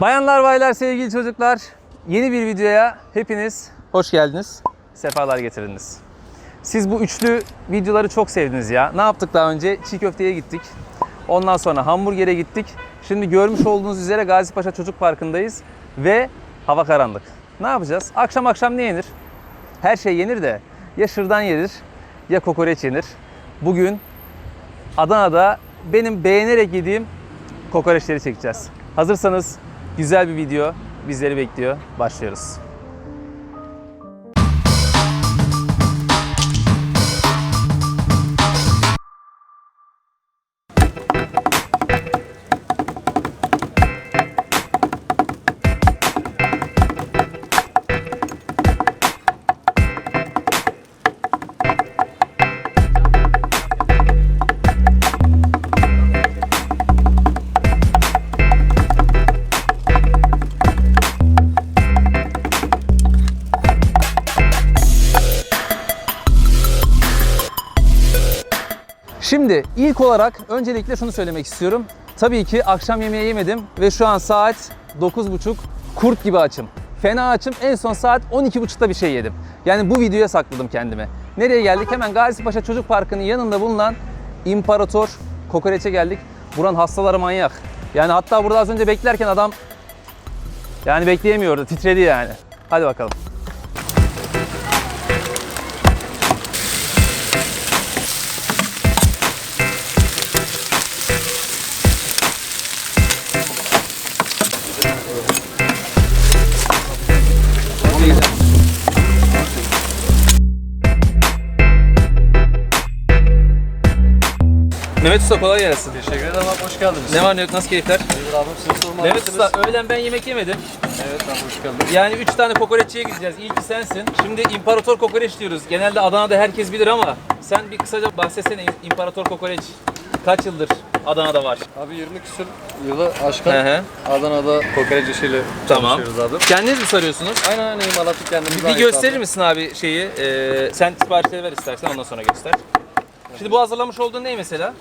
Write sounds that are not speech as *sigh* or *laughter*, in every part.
Bayanlar, baylar, sevgili çocuklar, yeni bir videoya hepiniz hoş geldiniz. Sefalar getirdiniz. Siz bu üçlü videoları çok sevdiniz ya. Ne yaptık daha önce? Çiğ köfteye gittik. Ondan sonra hamburgere gittik. Şimdi görmüş olduğunuz üzere Gazipaşa Çocuk Parkı'ndayız ve hava karanlık. Ne yapacağız? Akşam akşam ne yenir? Her şey yenir de ya şırdan yenir ya kokoreç yenir. Bugün Adana'da benim beğenerek yediğim kokoreçleri çekeceğiz. Hazırsanız güzel bir video bizleri bekliyor. Başlıyoruz. Şimdi ilk olarak öncelikle şunu söylemek istiyorum. Tabii ki akşam yemeği yemedim ve şu an saat 9.30 kurt gibi açım. Fena açım. En son saat 12.30'da bir şey yedim. Yani bu videoya sakladım kendimi. Nereye geldik? Hemen Gazipaşa Çocuk Parkı'nın yanında bulunan İmparator Kokoreç'e geldik. Buranın hastaları manyak. Yani hatta burada az önce beklerken adam yani bekleyemiyordu. Titredi yani. Hadi bakalım. Mehmet Usta kolay gelsin. Teşekkür ederim abi hoş geldiniz. Ne var ne yok nasıl keyifler? İyidir abim sizi sormalı Mehmet Usta öğlen ben yemek yemedim. Evet abi hoş geldiniz. Yani 3 tane kokoreççiye gideceğiz. İyi ki sensin. Şimdi İmparator Kokoreç diyoruz. Genelde Adana'da herkes bilir ama sen bir kısaca bahsetsene İmparator Kokoreç kaç yıldır Adana'da var? Abi 20 küsur yılı aşkın Hı hı. Adana'da kokoreç işiyle Tamam. çalışıyoruz abi. Kendiniz mi sarıyorsunuz? Aynen aynen imalatı kendimize Bir gösterir misin abi şeyi? Ee, sen siparişleri ver istersen ondan sonra göster. Şimdi bu hazırlamış olduğun ne mesela?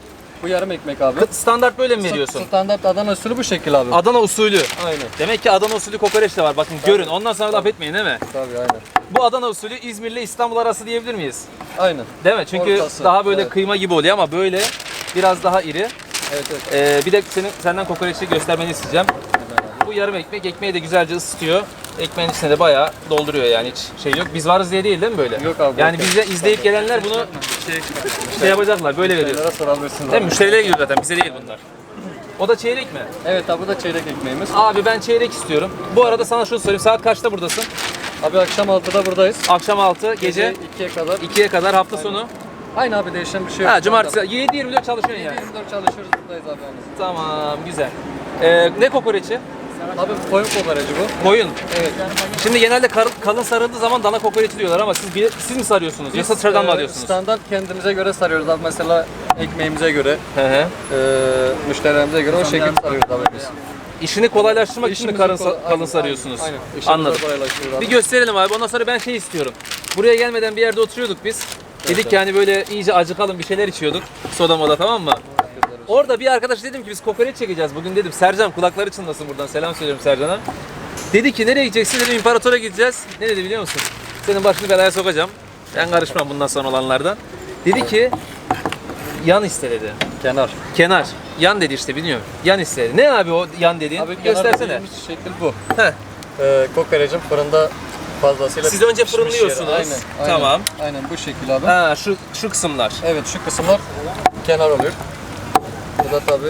Bu yarım ekmek abi. Standart böyle mi veriyorsun? Standart Adana usulü bu şekil abi. Adana usulü. aynen. Demek ki Adana usulü kokoreç de var. Bakın görün. Ondan sonra laf etmeyin değil mi? Tabii aynen. Bu Adana usulü İzmir ile İstanbul arası diyebilir miyiz? Aynen. Değil mi? Çünkü Ortası, daha böyle evet. kıyma gibi oluyor ama böyle biraz daha iri. Evet evet. Ee, bir de senin senden kokoreçi göstermeni isteyeceğim. Bu yarım ekmek ekmeği de güzelce ısıtıyor. Ekmeğin içine de bayağı dolduruyor yani hiç şey yok. Biz varız diye değil değil mi böyle? Yok abi, Yani bize izleyip gelenler bunu şey yapacaklar böyle veriyor. Şeylere sorabilirsiniz Değil mi? Müşterilere gidiyor zaten bize değil bunlar. O da çeyrek mi? Evet abi bu da çeyrek ekmeğimiz. Abi ben çeyrek istiyorum. Bu arada sana şunu söyleyeyim. Saat kaçta buradasın? Abi akşam 6'da buradayız. Akşam 6, gece 2'ye kadar. 2'ye kadar hafta sonu. Aynı abi değişen bir şey yok. Ha cumartesi 7-24 çalışıyorsun yani. 24 çalışıyoruz buradayız abi yalnız. Tamam güzel. Ee, ne kokoreçi? Abi koyun kokoreci bu. Koyun. Evet. Şimdi genelde kar- kalın sarıldığı zaman dana kokoreçi diyorlar ama siz bir- siz mi sarıyorsunuz? Yoksa dışarıdan mı e, alıyorsunuz? Standart kendimize göre sarıyoruz abi. Mesela ekmeğimize göre, Hı hı. e, müşterilerimize göre o şekilde sarıyoruz abi biz. İşini kolaylaştırmak için mi İşimizi karın, kolay- sa- kalın aynen, sarıyorsunuz? Aynen. İşimizi Anladım. kolaylaştırıyor abi. Bir gösterelim abi. Ondan sonra ben şey istiyorum. Buraya gelmeden bir yerde oturuyorduk biz. Dedik ki hani böyle iyice acıkalım bir şeyler içiyorduk. Soda moda tamam mı? Orada bir arkadaş dedim ki biz kokoreç çekeceğiz bugün dedim. Sercan kulakları çınlasın buradan selam söylüyorum Sercan'a. Dedi ki nereye gideceksin dedim imparatora gideceğiz. Ne dedi biliyor musun? Senin başını belaya sokacağım. Ben karışmam bundan sonra olanlardan. Dedi ki yan iste dedi. Kenar. Kenar. Yan dedi işte bilmiyorum. Yan istedi. Ne abi o yan dediğin? Abi kenar Göstersene. dediğimiz şekil bu. Heh. E, kokorecin fırında fazlasıyla Siz önce pişmiş fırınlıyorsunuz. yeri. Aynen, aynen. Tamam. Aynen bu şekil abi. Ha şu şu kısımlar. Evet şu kısımlar kenar oluyor. Bu da tabi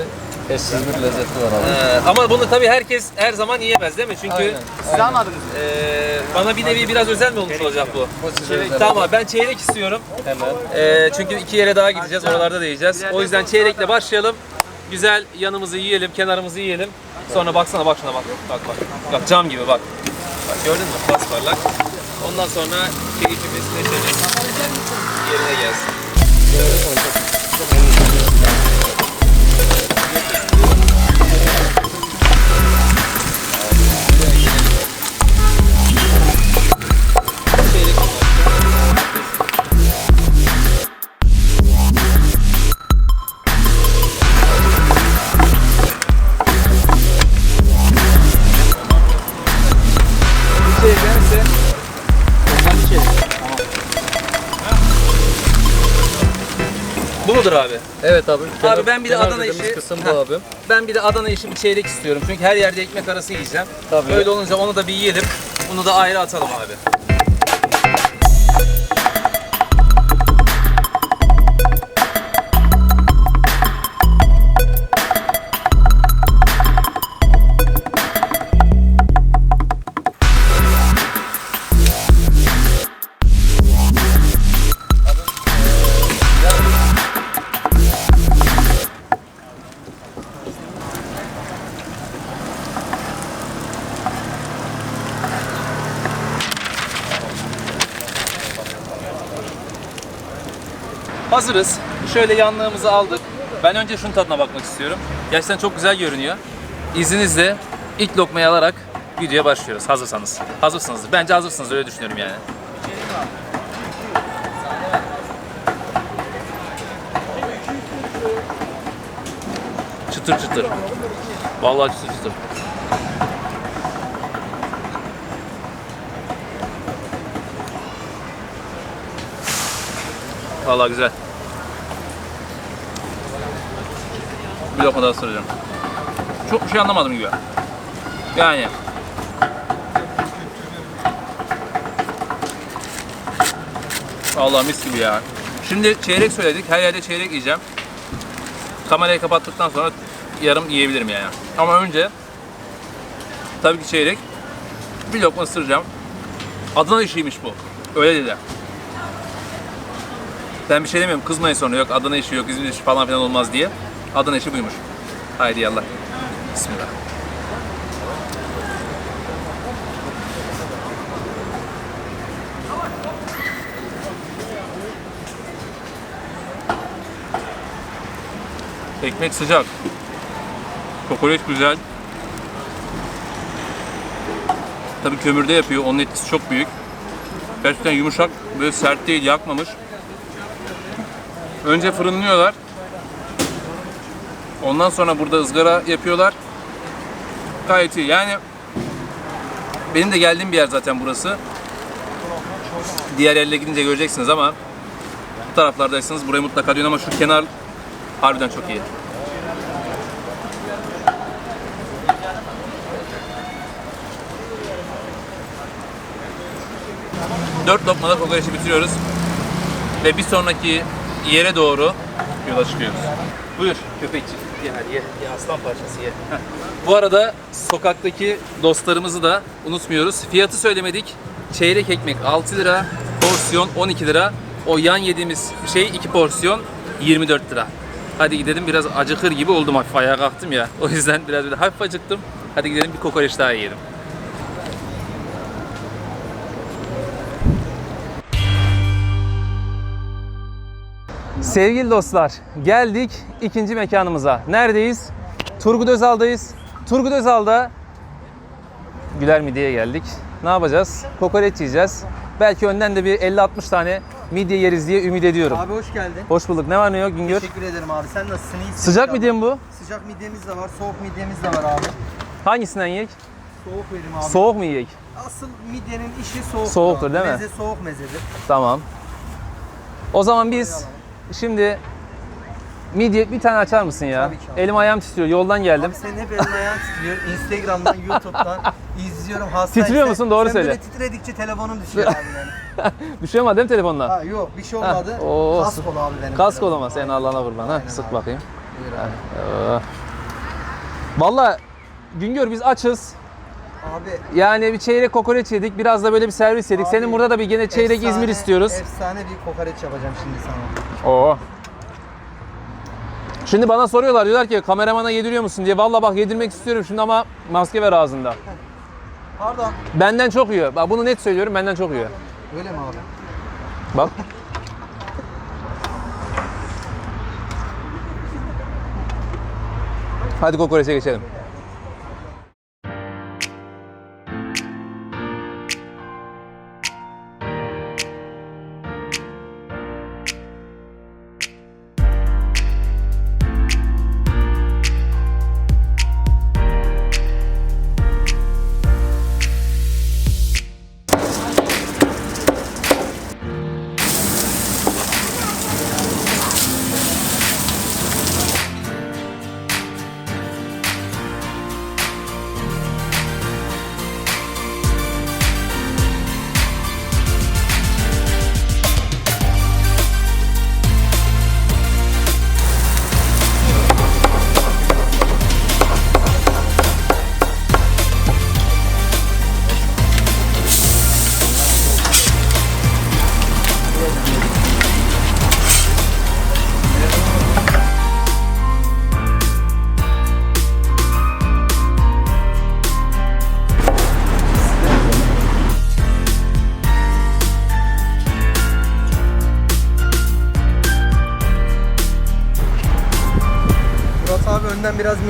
eşsiz bir lezzeti var abi. Ee, ama bunu tabii herkes her zaman yiyemez değil mi? Çünkü Aynen, siz aynen. almadınız. Ee, bana bir nevi biraz özel mi olmuş olacak bu? Bu size özel. Tamam ben çeyrek istiyorum. Hemen. Ee, çünkü iki yere daha gideceğiz. Oralarda da yiyeceğiz. O yüzden çeyrekle başlayalım. Güzel yanımızı yiyelim, kenarımızı yiyelim. Sonra baksana bak şuna bak. Bak bak. Bak cam gibi bak. Bak gördün mü? Pasparlak. Ondan sonra keyfimiz, neşemiz yerine gelsin. Bu mudur abi? Evet abi. Abi ben bir de kenar Adana işi- kısım bu abi. Ben bir de Adana işi bir çeyrek istiyorum. Çünkü her yerde ekmek arası yiyeceğim. Tabii. Öyle olunca onu da bir yiyelim. Bunu da ayrı atalım abi. Hazırız. Şöyle yanlığımızı aldık. Ben önce şunun tadına bakmak istiyorum. Gerçekten çok güzel görünüyor. İzninizle ilk lokmayı alarak videoya başlıyoruz. Hazırsanız. Hazırsınız. Bence hazırsınız öyle düşünüyorum yani. Çıtır çıtır. Vallahi çıtır çıtır. Vallahi güzel. Bir lokma daha ısıracağım. Çok bir şey anlamadım gibi. Yani. Vallahi mis gibi ya. Şimdi çeyrek söyledik. Her yerde çeyrek yiyeceğim. Kamerayı kapattıktan sonra yarım yiyebilirim yani. Ama önce tabii ki çeyrek. Bir lokma ısıracağım. Adana işiymiş bu. Öyle dedi. Ben bir şey demiyorum kızmayın sonra yok Adana işi yok İzmir işi falan filan olmaz diye. Adana işi buymuş. Haydi yallah. Bismillah. Ekmek sıcak. Kokoreç güzel. Tabii kömürde yapıyor. Onun etkisi çok büyük. Gerçekten yumuşak. Böyle sert değil, yakmamış. Önce fırınlıyorlar. Ondan sonra burada ızgara yapıyorlar. Gayet iyi. Yani benim de geldiğim bir yer zaten burası. Diğer yerlere gidince göreceksiniz ama bu taraflardaysanız burayı mutlaka diyorsun ama şu kenar harbiden çok iyi. Dört lokmada kokoreçi bitiriyoruz. Ve bir sonraki yere doğru yola çıkıyoruz. Buyur köpekçik. Ye hadi ye. Ye aslan parçası ye. Bu arada sokaktaki dostlarımızı da unutmuyoruz. Fiyatı söylemedik. Çeyrek ekmek 6 lira, porsiyon 12 lira. O yan yediğimiz şey 2 porsiyon 24 lira. Hadi gidelim biraz acıkır gibi oldum hafif ayağa kalktım ya. O yüzden biraz böyle hafif acıktım. Hadi gidelim bir kokoreç daha yiyelim. Sevgili dostlar, geldik ikinci mekanımıza. Neredeyiz? Turgut Özal'dayız. Turgut Özal'da Güler Midye'ye geldik. Ne yapacağız? Kokoreç yiyeceğiz. Belki önden de bir 50-60 tane midye yeriz diye ümit ediyorum. Abi hoş geldin. Hoş bulduk. Ne var ne yok Güngör? Teşekkür ederim abi. Sen nasılsın? İyisin. Sıcak inşallah. midye mi bu? Sıcak midyemiz de var, soğuk midyemiz de var abi. Hangisinden yiyek? Soğuk verim abi. Soğuk mu yiyek? Asıl midyenin işi soğuk. Soğuktur değil mi? Meze soğuk mezedir. Tamam. O zaman biz şimdi midye bir tane açar mısın ya? Tabii ki abi. Elim ayağım titriyor. Yoldan geldim. Abi senin hep elin ayağın titriyor. Instagram'dan, *laughs* YouTube'dan izliyorum. Hastayım. Titriyor Sen- musun? Doğru sen söyle. böyle titredikçe telefonum düşüyor abi benim. *laughs* Düşüyor mu değil mi telefonla? Ha yok bir şey olmadı. Ha, oo, Kask ol abi benim. Kask telefonum. olamaz. Senin Allah'ına kurban. Ha, sık bakayım. Buyur abi. Ee, Valla Güngör biz açız. Abi Yani bir çeyrek kokoreç yedik. Biraz da böyle bir servis yedik. Abi, Senin burada da bir gene çeyrek efsane- İzmir istiyoruz. Efsane bir kokoreç yapacağım şimdi sana. Oo. Şimdi bana soruyorlar diyorlar ki kameramana yediriyor musun diye. Valla bak yedirmek istiyorum şimdi ama maske ver ağzında. *laughs* Pardon. Benden çok yiyor. Bak bunu net söylüyorum benden çok yiyor. Öyle mi abi? Bak. *laughs* Hadi kokoreçe geçelim.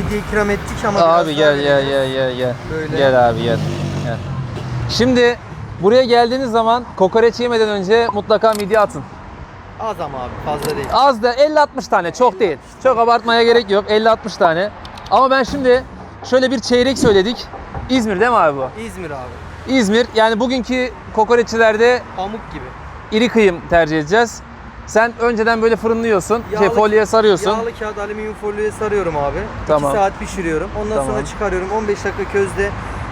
Midye ikram ettik ama Abi gel gel gel gel gel. Böyle. Gel abi gel. gel. Şimdi buraya geldiğiniz zaman kokoreç yemeden önce mutlaka midye atın. Az ama abi fazla değil. Az da 50-60 tane çok değil. Çok abartmaya gerek yok 50-60 tane. Ama ben şimdi şöyle bir çeyrek söyledik. İzmir değil mi abi bu? İzmir abi. İzmir yani bugünkü kokoreççilerde Pamuk gibi. iri kıyım tercih edeceğiz. Sen önceden böyle fırınlıyorsun, şey Yağlı- folyoya sarıyorsun. Yağlı kağıt alüminyum folyoya sarıyorum abi. Tamam. 2 saat pişiriyorum. Ondan Tamam. sonra çıkarıyorum. 15 dakika közde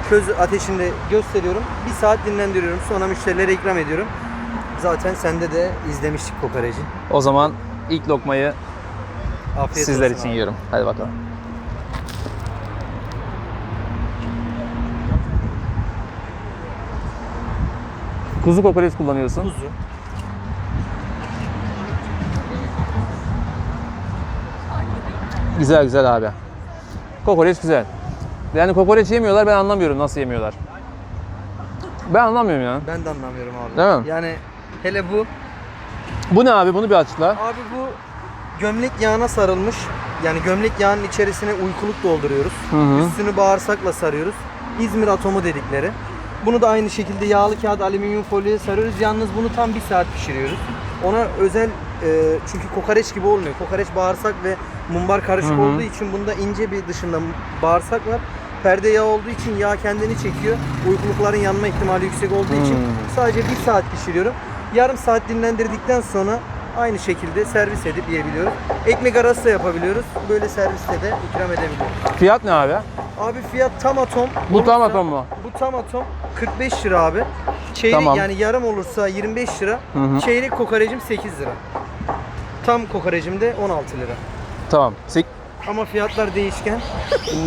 köz ateşinde gösteriyorum. 1 saat dinlendiriyorum. Sonra müşterilere ikram ediyorum. Zaten sende de izlemiştik kokoreci. O zaman ilk lokmayı Afiyet sizler için abi. yiyorum. Hadi bakalım. Kuzu kokoreç kullanıyorsun. Kuzu. Güzel güzel abi. Kokoreç güzel. Yani kokoreç yemiyorlar ben anlamıyorum nasıl yemiyorlar. Ben anlamıyorum ya. Ben de anlamıyorum abi. Değil mi? Yani hele bu Bu ne abi bunu bir açıkla. Abi bu gömlek yağına sarılmış. Yani gömlek yağının içerisine uykuluk dolduruyoruz. hı. Üstünü bağırsakla sarıyoruz. İzmir atomu dedikleri. Bunu da aynı şekilde yağlı kağıt alüminyum folyoya sarıyoruz. Yalnız bunu tam bir saat pişiriyoruz. Ona özel e, çünkü kokoreç gibi olmuyor. Kokoreç bağırsak ve mumbar karışık olduğu için bunda ince bir dışında bağırsak var. Perde yağ olduğu için yağ kendini çekiyor. Uykulukların yanma ihtimali yüksek olduğu için Hmm. sadece bir saat pişiriyorum. Yarım saat dinlendirdikten sonra aynı şekilde servis edip yiyebiliyoruz. Ekmek arası da yapabiliyoruz. Böyle serviste de ikram edebiliyoruz. Fiyat ne abi? Abi fiyat tam atom. Bu tam olursa- atom mu? Bu tam atom 45 lira abi. Çeyrek Tamam. yani yarım olursa 25 lira. Hı hı. Çeyrek kokorecim 8 lira. Tam kokorecim de 16 lira. Tamam. Sek- Ama fiyatlar değişken.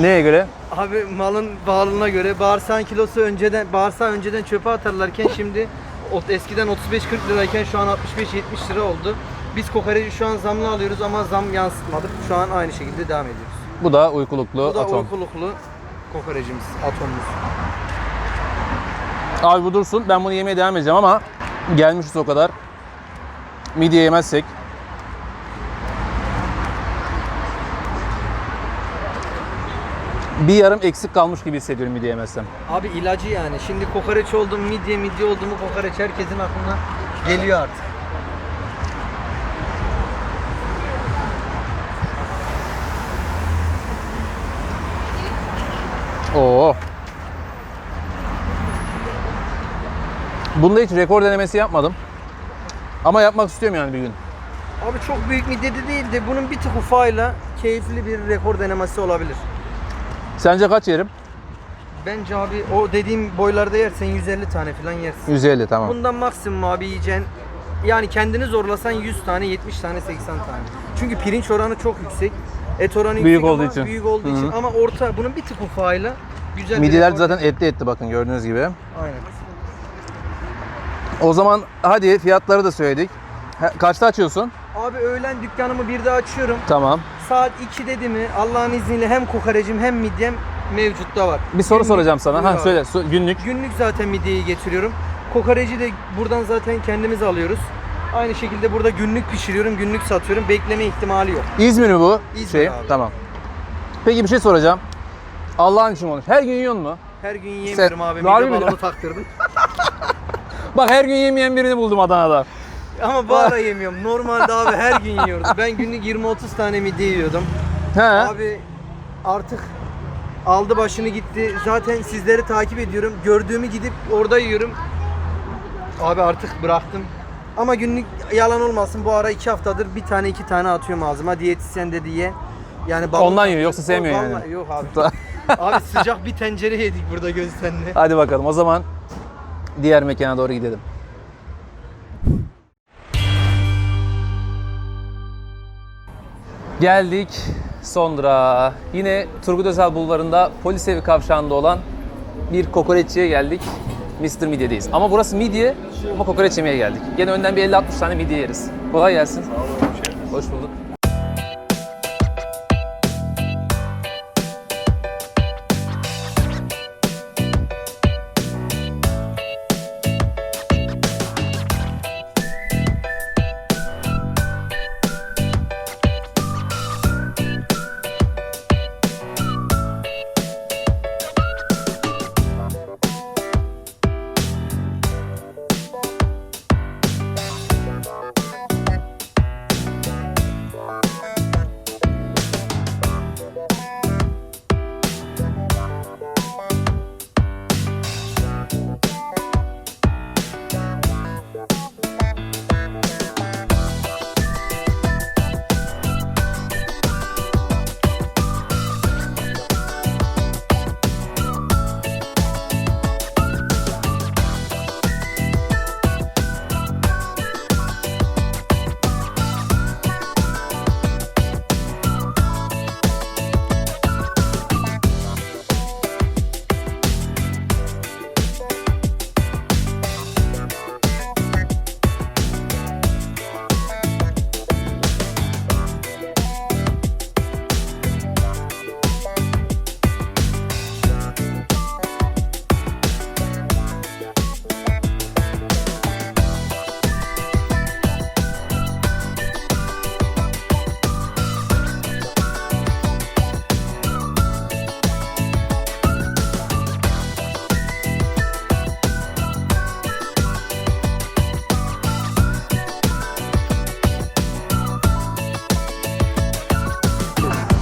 Neye göre? Abi malın pahalılığına göre bağırsağın kilosu önceden bağırsağı önceden çöpe atarlarken şimdi o- eskiden 35-40 lirayken şu an 65-70 lira oldu. Biz kokoreci şu an zamlı alıyoruz ama zam yansıtmadık. Şu an aynı şekilde devam ediyoruz. Bu da uykuluklu Bu da atom. uykuluklu kokorecimiz, atomumuz. Abi bu dursun. Ben bunu yemeye devam edeceğim ama gelmişiz o kadar. Midye yemezsek. Bir yarım eksik kalmış gibi hissediyorum midye yemezsem. Abi ilacı yani. Şimdi kokoreç oldum, midye midye oldu mu kokoreç herkesin aklına geliyor artık. Oo. Bunda hiç rekor denemesi yapmadım. Ama yapmak istiyorum yani bir gün. Abi çok büyük midye de değil de bunun bir tık ufağıyla keyifli bir rekor denemesi olabilir. Sence kaç yerim? Bence abi o dediğim boylarda yersen 150 tane falan yersin. 150 tamam. Bundan maksimum abi yiyeceksin. Yani kendini zorlasan 100 tane, 70 tane, 80 tane. Çünkü pirinç oranı çok yüksek. Et oranı Büyük yüksek olduğu ama için. büyük olduğu Hı hı. için ama orta bunun bir tık ufağıyla güzel bir rekor- zaten etli etli bakın gördüğünüz gibi. Aynen. O zaman hadi fiyatları da söyledik. Ha, Kaçta açıyorsun? Abi öğlen dükkanımı bir de açıyorum. Tamam. Saat 2 dedi mi Allah'ın izniyle hem kokorecim hem midyem mevcutta var. Bir soru Günlük- soracağım sana. Buyur Ha abi. söyle. günlük. Günlük zaten midyeyi getiriyorum. Kokoreci de buradan zaten kendimiz alıyoruz. Aynı şekilde burada günlük pişiriyorum, günlük satıyorum. Bekleme ihtimali yok. İzmir mi bu? İzmir şey. abi. Tamam. Peki bir şey soracağım. Allah'ın için konuş. Her gün yiyor mu? Her gün yiyemiyorum abi. Harbi Mide mi? balonu taktırdım. *laughs* Bak her gün yemeyen birini buldum Adana'da. Ama bu ara yemiyorum. Normalde abi her gün yiyoruz. Ben günlük 20-30 tane midye yiyordum. He. Abi artık aldı başını gitti. Zaten sizleri takip ediyorum. Gördüğümü gidip orada yiyorum. Abi artık bıraktım. Ama günlük yalan olmasın bu ara iki haftadır bir tane iki tane atıyorum ağzıma. Diyetisyen de diye. Yani balon- Ondan yiyor, yoksa sevmiyor yani. Yok abi. abi sıcak bir tencere yedik burada göztenle. Hadi bakalım o zaman diğer mekana doğru gidelim. Geldik Sondra. Yine Turgut Özal Bulvarı'nda polis evi kavşağında olan bir kokoreççiye geldik. Mr. Midye'deyiz. Ama burası midye ama kokoreç yemeye geldik. Gene önden bir 50-60 tane midye yeriz. Kolay gelsin. Hoş bulduk.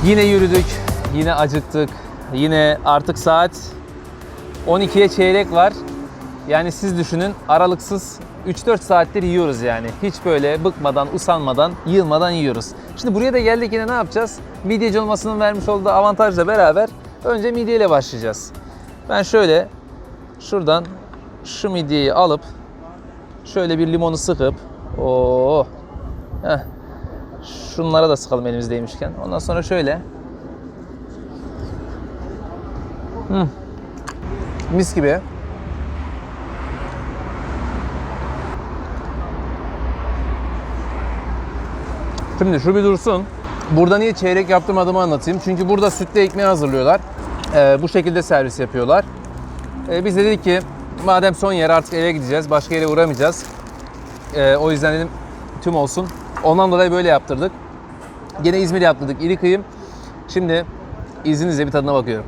Yine yürüdük, yine acıktık. Yine artık saat 12'ye çeyrek var. Yani siz düşünün aralıksız 3-4 saattir yiyoruz yani. Hiç böyle bıkmadan, usanmadan, yılmadan yiyoruz. Şimdi buraya da geldik yine ne yapacağız? Midyeci olmasının vermiş olduğu avantajla beraber önce midyeyle başlayacağız. Ben şöyle şuradan şu midyeyi alıp şöyle bir limonu sıkıp o Heh. Şunlara da sıkalım elimizdeymişken. Ondan sonra şöyle. Hı. Mis gibi. Şimdi şu bir dursun. Burada niye çeyrek yaptırmadığımı anlatayım. Çünkü burada sütlü ekmeği hazırlıyorlar. Ee, bu şekilde servis yapıyorlar. Ee, biz de dedik ki madem son yer artık eve gideceğiz. Başka yere uğramayacağız. Ee, o yüzden dedim tüm olsun. Ondan dolayı böyle yaptırdık. Gene İzmir yaptırdık. İri kıyım. Şimdi izninizle bir tadına bakıyorum.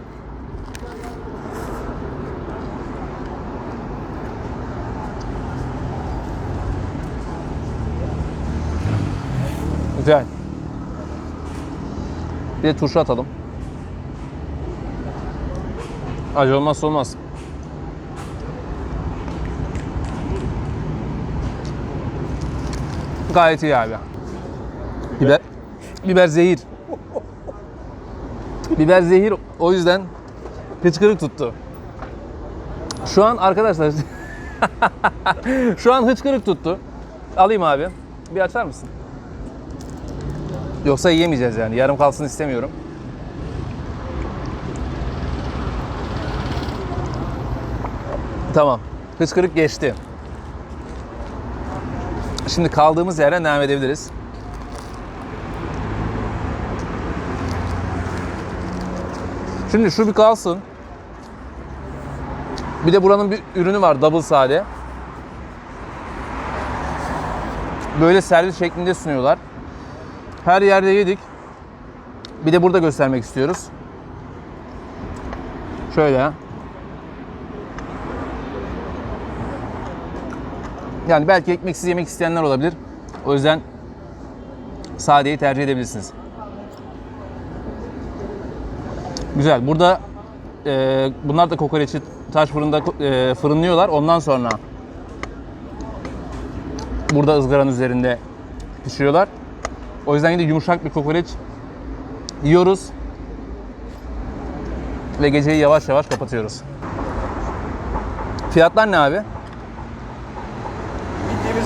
Güzel. Bir de turşu atalım. Acı olmazsa olmaz. Gayet iyi abi. Biber, biber zehir. Biber zehir o yüzden hıçkırık tuttu. Şu an arkadaşlar *laughs* şu an hıçkırık tuttu. Alayım abi. Bir açar mısın? Yoksa yiyemeyeceğiz yani. Yarım kalsın istemiyorum. Tamam. Hıçkırık geçti. Şimdi kaldığımız yerden devam edebiliriz. Şimdi şu bir kalsın. Bir de buranın bir ürünü var double sade. Böyle servis şeklinde sunuyorlar. Her yerde yedik. Bir de burada göstermek istiyoruz. Şöyle. Yani belki ekmeksiz yemek isteyenler olabilir. O yüzden sadeyi tercih edebilirsiniz. Güzel. Burada e, bunlar da kokoreçi taş fırında e, fırınlıyorlar. Ondan sonra burada ızgaranın üzerinde pişiriyorlar. O yüzden yine yumuşak bir kokoreç yiyoruz. Ve geceyi yavaş yavaş kapatıyoruz. Fiyatlar ne abi?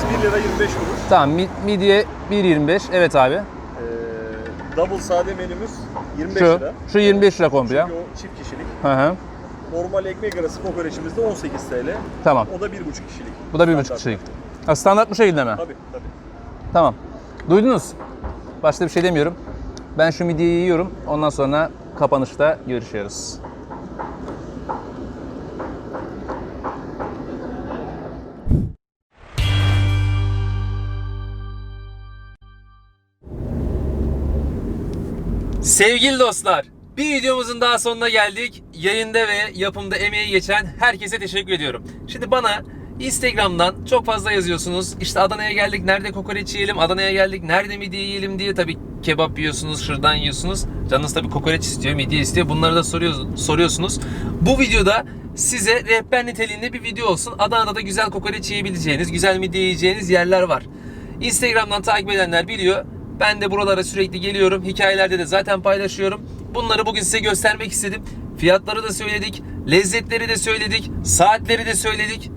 Midyemiz 1 lira 25 kuruş. Tamam mi- midye 1.25. Evet abi. Ee, double sade menümüz 25 Şu, lira. şu 25 lira komple. Çünkü o çift kişilik. Hı hı. Normal ekmek arası kokoreçimiz de 18 TL. Tamam. O da 1,5 kişilik. Bu da 1.5 Standart. kişilik. Ha, standart bu şekilde mi? Tabii tabii. Tamam. Duydunuz. Başka bir şey demiyorum. Ben şu midyeyi yiyorum. Ondan sonra kapanışta görüşüyoruz. Sevgili dostlar, bir videomuzun daha sonuna geldik. Yayında ve yapımda emeği geçen herkese teşekkür ediyorum. Şimdi bana Instagram'dan çok fazla yazıyorsunuz. İşte Adana'ya geldik, nerede kokoreç yiyelim, Adana'ya geldik, nerede midye yiyelim diye tabii kebap yiyorsunuz, şırdan yiyorsunuz. Canınız tabii kokoreç istiyor, midye istiyor. Bunları da soruyor- soruyorsunuz. Bu videoda size rehber niteliğinde bir video olsun. Adana'da da güzel kokoreç yiyebileceğiniz, güzel midye yiyeceğiniz yerler var. Instagram'dan takip edenler biliyor. Ben de buralara sürekli geliyorum. Hikayelerde de zaten paylaşıyorum. Bunları bugün size göstermek istedim. Fiyatları da söyledik. Lezzetleri de söyledik. Saatleri de söyledik.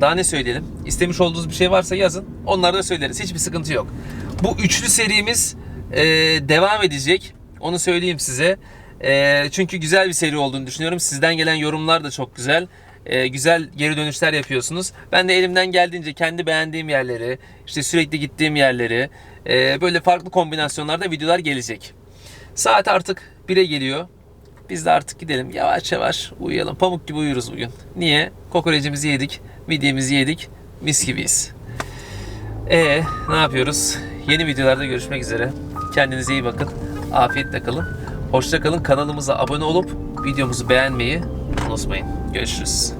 Daha ne söyleyelim? İstemiş olduğunuz bir şey varsa yazın. Onları da söyleriz. Hiçbir sıkıntı yok. Bu üçlü serimiz e, devam edecek. Onu söyleyeyim size. E, çünkü güzel bir seri olduğunu düşünüyorum. Sizden gelen yorumlar da çok güzel. E, güzel geri dönüşler yapıyorsunuz. Ben de elimden geldiğince kendi beğendiğim yerleri, işte sürekli gittiğim yerleri, e, böyle farklı kombinasyonlarda videolar gelecek. Saat artık 1'e geliyor. Biz de artık gidelim yavaş yavaş uyuyalım. Pamuk gibi uyuruz bugün. Niye? Kokorecimizi yedik, midyemizi yedik, mis gibiyiz. Ee, ne yapıyoruz? Yeni videolarda görüşmek üzere. Kendinize iyi bakın. Afiyetle kalın. Hoşça kalın. Kanalımıza abone olup videomuzu beğenmeyi unutmayın. Görüşürüz.